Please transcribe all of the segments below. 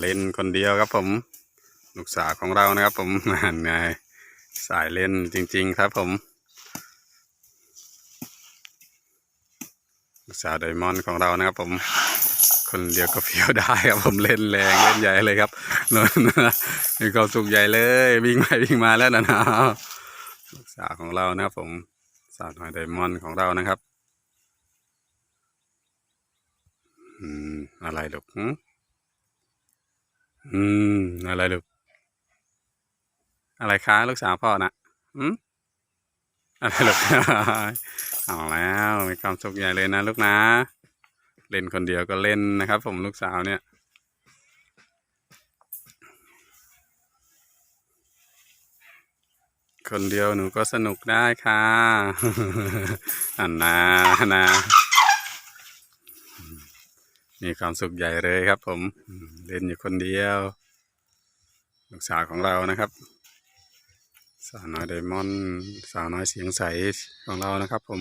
เล่นคนเดียวครับผม ลูกสาวของเรานะครับ ผมนั่นไงสายเล่นจริง ๆ ครับผม ลูกสาวไดมอนด์ของเรานะครับ ผม คนเดียวก็เฟี้ยวได้ครับผมเล่นแรงเล่นใหญ่เลยครับนนนมีความสุขใหญ่เลยวิ่งไปวิ่งมาแล้วนะนะลูกสาวของเรานะครับ ผมสาวน้อยไดมอนด์ของเรานะครับ อืมอะไรลูก อืม อะไรลูก อะไรคะลูกสาวพ่อนะอืมอะไรลูก เอาแล้วมีความสุขใหญ่เลยนะลูกนะ เล่นคนเดียวก็เล่นนะครับ ผมลูกสาวเนี่ยคนเดียวหนูก็สนุกได้ค่ะอันนานะ มีความสุขใหญ่เลยครับ ผมเล่นอยู่คนเดียว ลูกสาวของเรานะครับ สาวน้อยไดมอนด์สาวน้อยเสียงใสของเรานะครับ ผม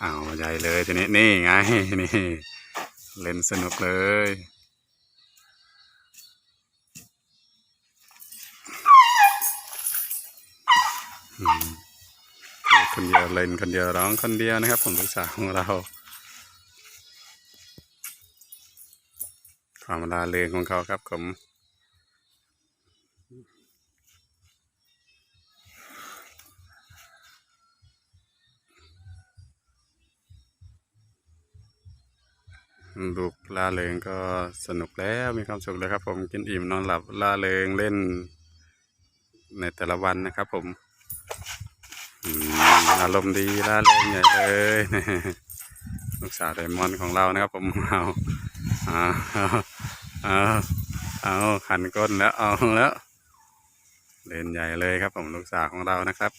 เอาใหญ่เลยทีนี้นี่ไงนี่เล่นสนุกเลย เล่นคนเดียวร้องคนเดียวนะครับ ผมลูกสาวของเราความลาเริงของเขาครับผมลูกล่าเริงก็สนุกแล้วมีความสุขเลยครับ ผมกินอิ่มนอนหลับล่าเริงเล่น ในแต่ละวันนะครับผม อารมณ์ดีล่าเริงใหญ่เลยลูกสาวไดมอนของเรานะครับผมเอาเอาเอาเอาขันก้นแล้วเอาแล้วเล่นใหญ่เลยครับ ผมลูกสาวของเรานะครับ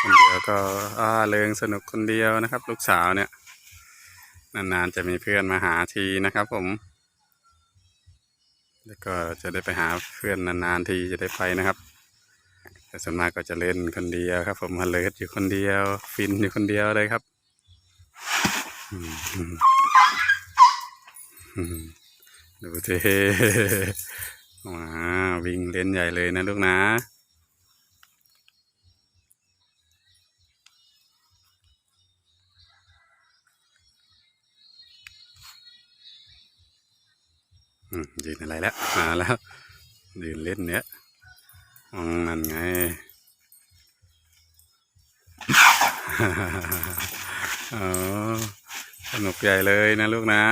คนเดียวก็อาเริงสนุกคนเดียวนะครับ ลูกสาวเนี่ยนานๆจะมีเพื่อนมาหาทีนะครับ ผม แล้วก็จะได้ไปหาเพื่อนนานๆทีจะได้ไปนะครับ แต่ส่วนมากก็จะเล่นคนเดียวครับ ผมมาเลิศอยู่คนเดียว ฟินอยู่คนเดียวเลยครับดูเท่ว้าวิ่งเล่นใหญ่เลยนะลูกนะยืนอะไรแล้วมาแล้วยืนเล่นเนี้ย นั่นไง อ๋อ สนุกใหญ่เลยนะลูกนะ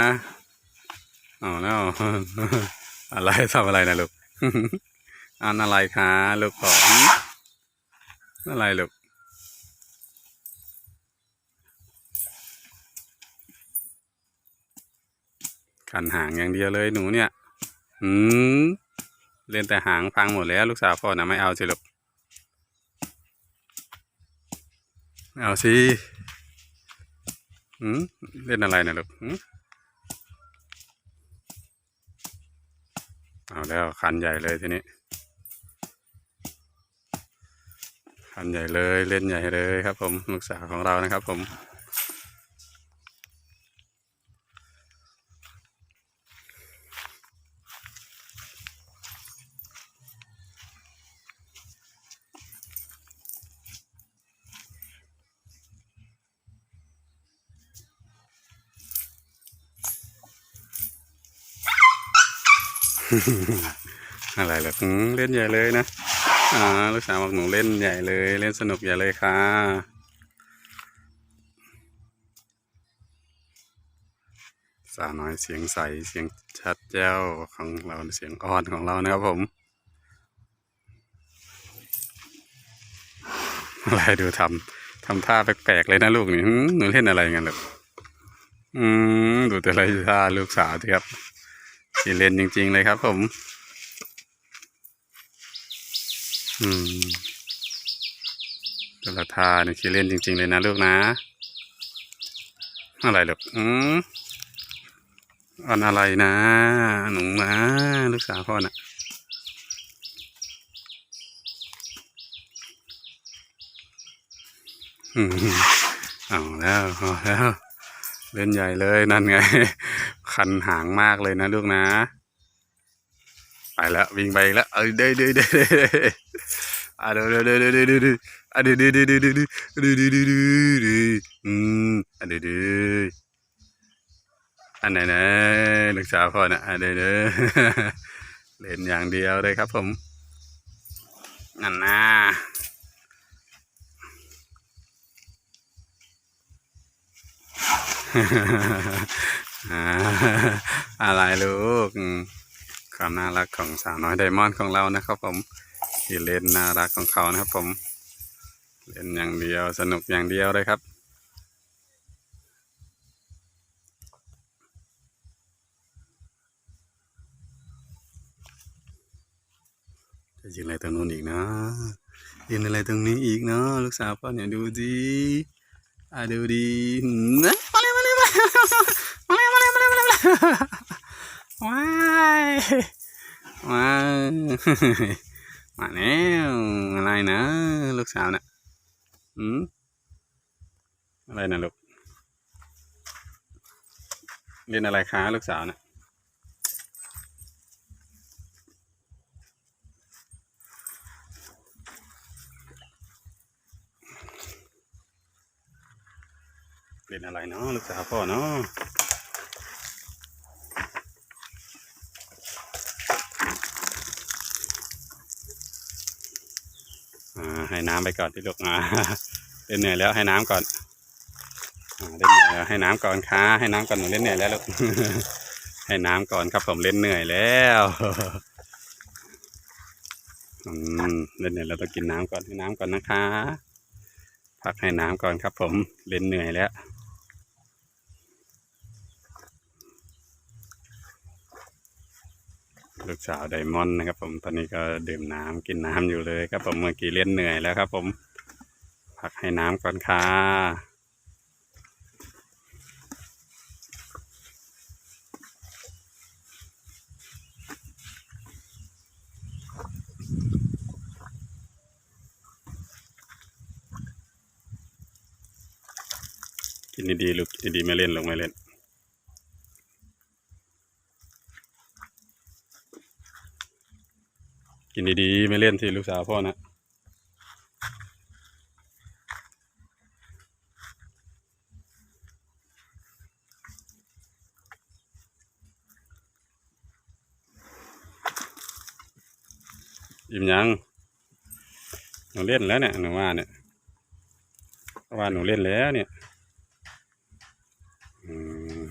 เอาแล้วอะไรทำอะไรนะลูก อันอะไรคะลูกของอะไรลูกขันหางอย่างเดียวเลยหนูเนี่ย อืม เล่นแต่หางพังหมดแล้ว ลูกสาวพ่อนะไม่เอาสิลูกเอาสิอืมเล่นอะไรนะลูกเอาแล้วคันใหญ่เลยทีนี้ คันใหญ่เลยเล่นใหญ่เลยครับผมลูกสาวของเรานะครับผม อะไรล่ะอืมเล่นใหญ่เลยนะอ่าลูกสาวบอกหนูเล่นใหญ่เลย เล่นสนุกใหญ่เลยค่ะสาวน้อยเสียงใสเสียงชัดแจ้วของเราเสียงอ่อนของเรานะครับผมอะไรดูทำทำท่าแปลกๆเลยนะลูกนี่หนูเล่นอะไรกันลูกอืมดูแต่ละท่าลูกสาวที่ครับ ที่เลนจริง ๆ เลยครับผม อืมแต่ละท่านี่คือเลนจริง ๆ เลยนะลูกนะ อะไรลูกอืมอันอะไรนะ หนูนะลูกสาวพ่อน่ะอืมเอาแล้วเอาแล้ว เล่นใหญ่เลยนั่นไง คันหางมากเลยนะลูกนะ ไปแล้ววิ่งไปแล้วเอ้ยเด้เด้เด้เด้อะเด้เด้เด้เด้เด้เด้อะเด้เด้เด้เด้เด้เด้เด้เด้เด้เด้เด้อืมอะเด้เด้อันไหนนะลูกสาวพ่อนะอะเด้เด้เล่นอย่างเดียวเลยครับผมนั่นนะ อะไรลูกความน่ารักของสาวน้อยไดมอนด์ของเรานะครับผมที่เล่นน่ารักของเขานะครับผม เล่นอย่างเดียวสนุกอย่างเดียวเลยครับจะยิงอะไรตรงนู้นอีกนะยิงอะไรตรงนี้อีกเนาะลูกสาวพ่อเนี่ยดูดีอะดูดีนะมาเลยมาเลยมา ว้ายว้ายมาแล้วอะไรนะลูกสาวน่ะอืมอะไรนะลูกเรียนอะไรคะลูกสาวน่ะเล่นอะไรเนาะลูกสาวพ่อเนาะ ให้น้ำไปก่อนที่ลูกมาเล่นเหนื่อยแล้วให้น้ำก่อนเล่นเหนื่อยแล้วให้น้ำก่อนค่ะให้น้ำก่อนหนูเล่นเหนื่อยแล้วลูกให้น้ำก่อนครับผมเล่นเหนื่อยแล้วอืมเล่นเหนื่อยแล้วต้องกินน้ำก่อนให้น้ำก่อนนะคะ พักให้น้ำก่อนครับผมเล่นเหนื่อยแล้ว ลูกสาวไดมอนด์นะครับ ผมตอนนี้ก็ดื่มน้ำกินน้ำอยู่เลยครับ ผมเมื่อกี้เล่นเหนื่อยแล้วครับ ผมพักให้น้ำก่อนค่ะกินดีๆลูกกินดีๆไม่เล่นลงไม่เล่น กินดีๆ ไม่เล่นสิลูกสาวพ่อนะอิ่มยังหนูเล่นแล้วเนี่ยหนูว่าเนี่ยเพราะว่าหนูเล่นแล้วเนี่ยอืม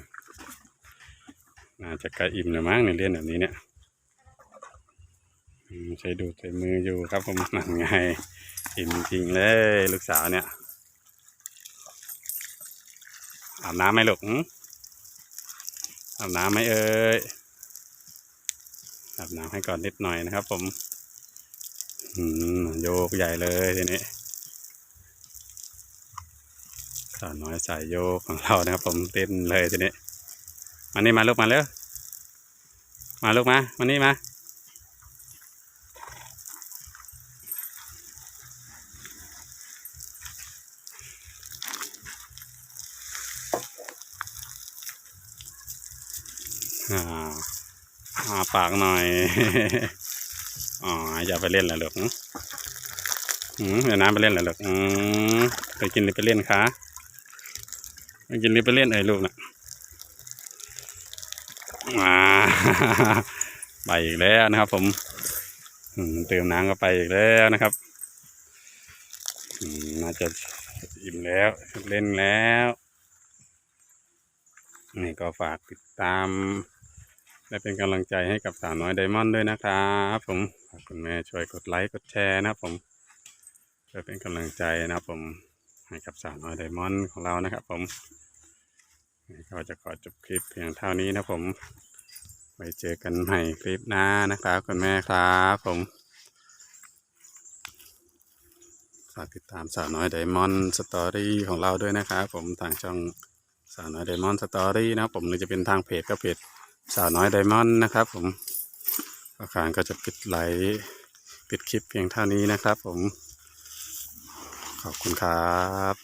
น่าจะใกล้อิ่มแล้วมั้งเนี่ยเล่นแบบนี้เนี่ย ใช้ดูดใช้มืออยู่ครับผมนั่นไงอิ่มจริงเลยลูกสาวเนี่ยอาบน้ำไหมลูกอาบน้ำไหมเอ่ยอาบน้ำให้ก่อนนิดหน่อยนะครับผมอืมโยกใหญ่เลยทีนี้สาวน้อยสายโยกของเรานะครับ ผมเต้นเลยทีนี้มานี่มาลูกมาเร็วมาลูกมามานี่มา อ่าปากหน่อย อ๋ออย่าไปเล่นแล้วลูกอืมเดี๋ยวน้ำไปเล่นแล้วลูกอืมไปกินหรือไปเล่นคะไปกินหรือไปเล่นเอ้ยลูกนะอ่าไปอีกแล้วนะครับผมอืมเติมน้ำก็ไปอีกแล้วนะครับอืมน่าจะอิ่มแล้วเล่นแล้ว นี่ก็ฝากติดตาม และเป็นกำลังใจให้กับสาวน้อยไดมอนด์ด้วยนะครับผมฝากคุณแม่ช่วยกดไลค์กดแชร์นะครับผมเพื่อเป็นกำลังใจนะครับผมให้กับสาวน้อยไดมอนด์ของเรานะครับ ผมก็จะขอจบคลิปเพียงเท่านี้นะครับผม ไว้เจอกันใหม่คลิปหน้านะครับคุณแม่ครับผมฝากติดตามสาวน้อยไดมอนด์สตอรี่ของเราด้วยนะครับผมทางช่องสาวน้อยไดมอนด์สตอรี่นะครับผมหรือจะเป็นทางเพจก็เพจ สาวน้อยไดมอนด์นะครับผมอาคารก็จะปิดไลฟ์ปิดคลิปเพียงเท่านี้นะครับผม ขอบคุณครับ